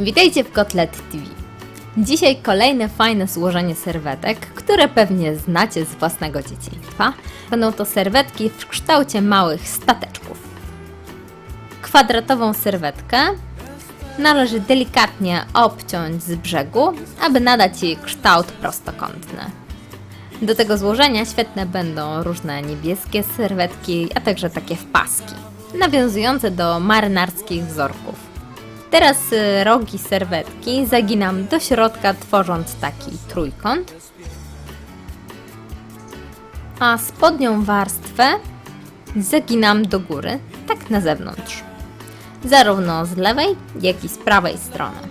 Witajcie w Kotlet TV. Dzisiaj kolejne fajne złożenie serwetek, które pewnie znacie z własnego dzieciństwa. Będą to serwetki w kształcie małych stateczków. Kwadratową serwetkę należy delikatnie obciąć z brzegu, aby nadać jej kształt prostokątny. Do tego złożenia świetne będą różne niebieskie serwetki, a także takie wpaski, nawiązujące do marynarskich wzorków. Teraz y, rogi serwetki zaginam do środka, tworząc taki trójkąt. A spodnią warstwę zaginam do góry, tak na zewnątrz. Zarówno z lewej, jak i z prawej strony.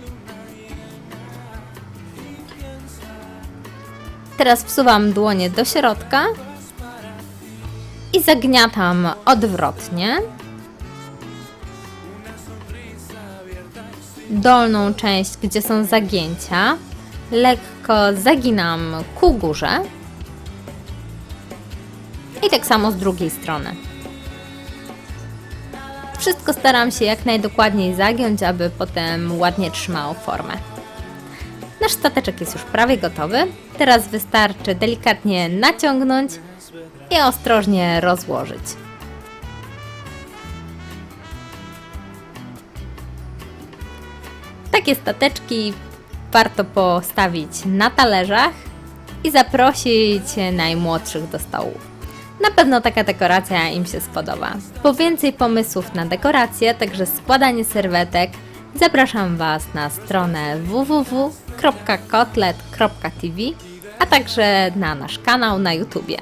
Teraz wsuwam dłonie do środka i zagniatam odwrotnie. Dolną część, gdzie są zagięcia, lekko zaginam ku górze. I tak samo z drugiej strony. Wszystko staram się jak najdokładniej zagiąć, aby potem ładnie trzymało formę. Nasz stateczek jest już prawie gotowy. Teraz wystarczy delikatnie naciągnąć i ostrożnie rozłożyć. Takie stateczki warto postawić na talerzach i zaprosić najmłodszych do stołu. Na pewno taka dekoracja im się spodoba. Po więcej pomysłów na dekorację, także składanie serwetek, zapraszam Was na stronę www.kotlet.tv, a także na nasz kanał na YouTubie.